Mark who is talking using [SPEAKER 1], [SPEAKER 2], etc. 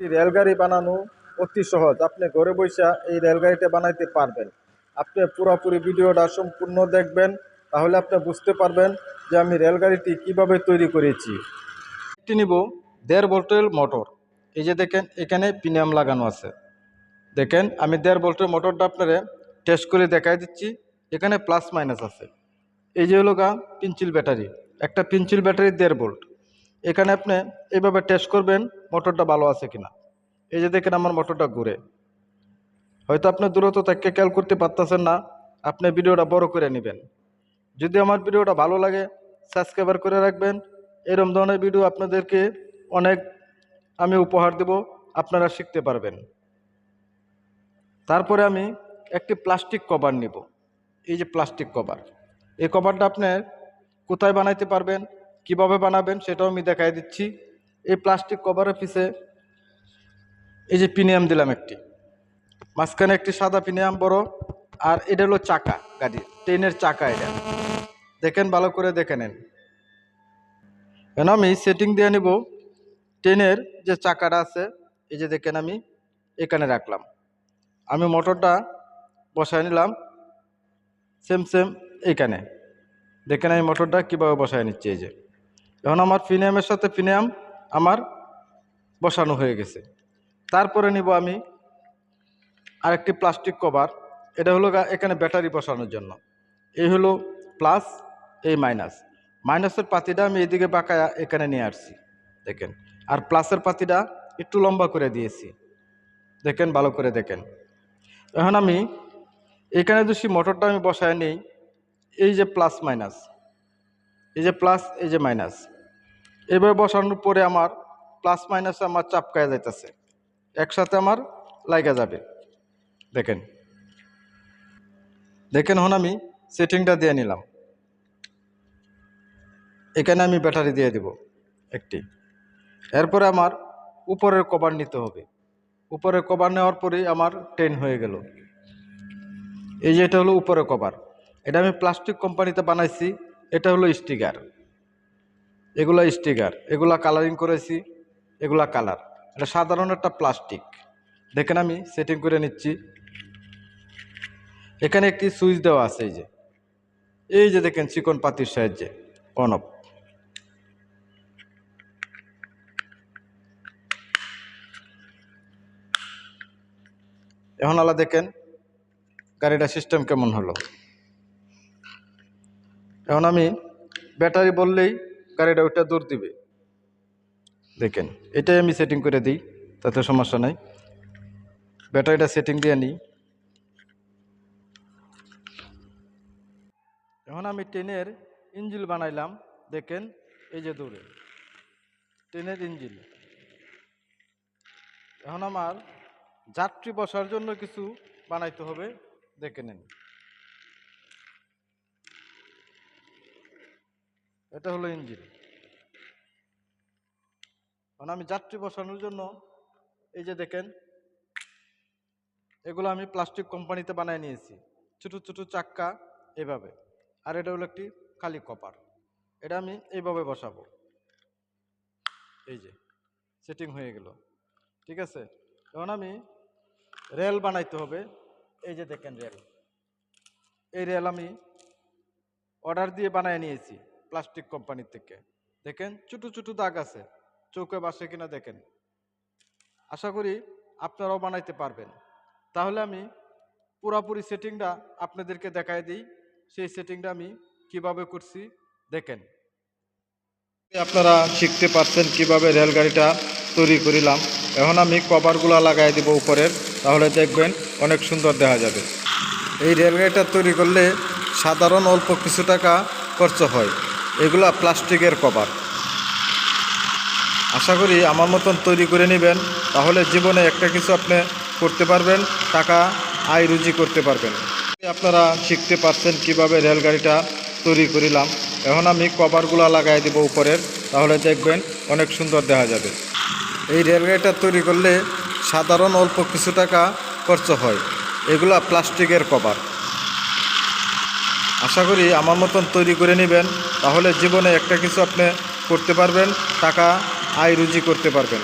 [SPEAKER 1] রেলগাড়ি বানানো অতি সহজ। আপনি ঘরে বসে এই রেলগাড়িটা বানাইতে পারবেন। আপনি পুরোপুরি ভিডিওটা সম্পূর্ণ দেখবেন, তাহলে আপনি বুঝতে পারবেন যে আমি রেলগাড়িটি কীভাবে তৈরি করেছি। একটি নিব দেড় ভোল্টের মোটর। এই যে দেখেন, এখানে পিনিয়াম লাগানো আছে। দেখেন, আমি দেড় ভোল্টের মোটরটা আপনারা টেস্ট করে দেখাই দিচ্ছি। এখানে প্লাস মাইনাস আছে। এই যে হলো গা পিনচিল ব্যাটারি একটা পিনচিল ব্যাটারি দেড় ভোল্ট। এখানে আপনি এইভাবে টেস্ট করবেন মোটরটা ভালো আছে কিনা। এই যে দেখেন আমার মোটরটা ঘুরে। হয়তো আপনি দূরত্ব তাকে খেয়াল করতে পারতেছেন না, আপনি ভিডিওটা বড় করে নেবেন। যদি আমার ভিডিওটা ভালো লাগে সাবস্ক্রাইবার করে রাখবেন। এরম ধরনের ভিডিও আপনাদেরকে অনেক আমি উপহার দেব, আপনারা শিখতে পারবেন। তারপরে আমি একটি প্লাস্টিক কভার নিব। এই যে প্লাস্টিক কভার এই কভারটা আপনার কোথায় বানাইতে পারবেন? কীভাবে বানাবেন সেটাও আমি দেখাই দিচ্ছি। এই প্লাস্টিক কভারের পিছে এই যে প্রিমিয়াম দিলাম একটি। মাঝখানে একটি সাদা প্রিমিয়াম বড়, আর এটা হলো চাকা গাড়ি ট্রেনের চাকা এটা। দেখেন, ভালো করে দেখে নেন। কেন আমি সেটিং দিয়ে নিব ট্রেনের যে চাকাটা আছে, এই যে দেখেন আমি, এখানে রাখলাম। আমি মোটরটা বসায় নিলাম সেম সেম এইখানে দেখেন আমি মোটরটা কীভাবে বসায় নিচ্ছি, এই যে। এখন আমার ফিনিয়ামের সাথে ফিনিয়াম আমার বসানো হয়ে গেছে। তারপরে নিব আমি আরেকটি প্লাস্টিক কভার। এটা হলো এখানে ব্যাটারি বসানোর জন্য। এই হলো প্লাস, এই মাইনাস। মাইনাসের পাতিটা আমি এদিকে বাঁকায়া এখানে নিয়ে আসছি, দেখেন। আর প্লাসের পাতিটা একটু লম্বা করে দিয়েছি, দেখেন, ভালো করে দেখেন। এখন আমি এখানে যদি মোটরটা আমি বসায় নিই, এই যে প্লাস মাইনাস, এই যে প্লাস, এই যে মাইনাস এভাবে বসানোর পরে আমার প্লাস মাইনাসে আমার চাপকায় যাইতেছে। একসাথে আমার লাগা যাবে। দেখেন। দেখেন হন আমি সেটিংটা দিয়ে নিলাম। এখানে আমি ব্যাটারি দিয়ে দিব একটি। এরপরে আমার উপরের কভার নিতে হবে। উপরের কভার নেওয়ার পরেই আমার ট্রেন হয়ে গেল। এই যে এটা হলো উপরের কভার এটা আমি প্লাস্টিক কোম্পানিতে বানাইছি। এটা হলো স্টিকার এগুলা স্টিকার, এগুলা কালারিং করেছি, এগুলা কালার এটা সাধারণ একটা প্লাস্টিক দেখেন আমি সেটিং করে নিচ্ছি। এখানে একটি সুইচ দেওয়া আছে এই যে। এই যে দেখেন চিকন পাতির সাহায্যে অন এখন আলা দেখেন গাড়িটা সিস্টেম কেমন হলো। এখন আমি ব্যাটারি বললেই গাড়িটা ওইটা দৌড় দিবে। দেখেন, এটাই আমি সেটিং করে দিই, তাতে সমস্যা নাই। ব্যাটারিটা সেটিং দিয়ে নিই। এখন আমি ট্রেনের ইঞ্জিল বানাইলাম, দেখেন, এই যে দূরে ট্রেনের ইঞ্জিল। এখন আমার যাত্রী বসার জন্য কিছু বানাইতে হবে, দেখে নেন। এটা হলো ইঞ্জিন। এখন আমি যাত্রী বসানোর জন্য এই যে দেখেন, এগুলো আমি প্লাস্টিক কোম্পানিতে বানায় নিয়েছি। ছোটো ছোটো চাক্কা এভাবে। আর এটা হলো একটি খালি কপার। এটা আমি এইভাবে বসাবো। এই যে, সেটিং হয়ে গেল। ঠিক আছে? এখন আমি রেল বানাইতে হবে। এই যে দেখেন রেল। এই রেল আমি অর্ডার দিয়ে বানায় নিয়েছি। প্লাস্টিক কোম্পানির থেকে। দেখেন, ছোটো ছোটো দাগ আছে। চৌকে বাসে কিনা দেখেন। আশা করি আপনারাও বানাইতে পারবেন। তাহলে আমি পুরাপুরি সেটিংটা আপনাদেরকে দেখাই দিই। সেই সেটিংটা আমি কীভাবে করছি দেখেন। আপনারা শিখতে পারছেন কীভাবে রেলগাড়িটা তৈরি করিলাম। এখন আমি কভারগুলো লাগাই দিব উপরের। তাহলে দেখবেন অনেক সুন্দর দেখা যাবে। এই রেলগাড়িটা তৈরি করলে সাধারণ অল্প কিছু টাকা খরচ হয়। এগুলা প্লাস্টিকের কভার। আশা করি আমার মতন তৈরি করে নেবেন, তাহলে জীবনে একটা কিছু আপনি করতে পারবেন, টাকা আয় রুজি করতে পারবেন। আপনারা শিখতে পারছেন কীভাবে রেলগাড়িটা তৈরি করিলাম। এখন আমি কভারগুলো লাগাই দিব উপরের, তাহলে দেখবেন অনেক সুন্দর দেখা যাবে। এই রেলগাড়িটা তৈরি করলে সাধারণ অল্প কিছু টাকা খরচ হয়। এগুলা প্লাস্টিকের কভার। আশা করি আমার মতন তৈরি করে নেবেন। তাহলে জীবনে একটা কিছু আপনি করতে পারবেন, টাকা আয় রুজি করতে পারবেন।